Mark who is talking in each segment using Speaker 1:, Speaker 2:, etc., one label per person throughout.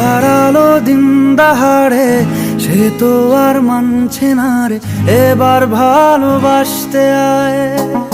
Speaker 1: হারালো দিন দাহাড়ে সে তো আর মানছে না রে। এবার ভালোবাসতে আয়।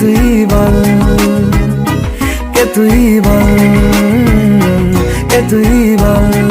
Speaker 1: তুই বল? কে তুই বল? কে তুই বল?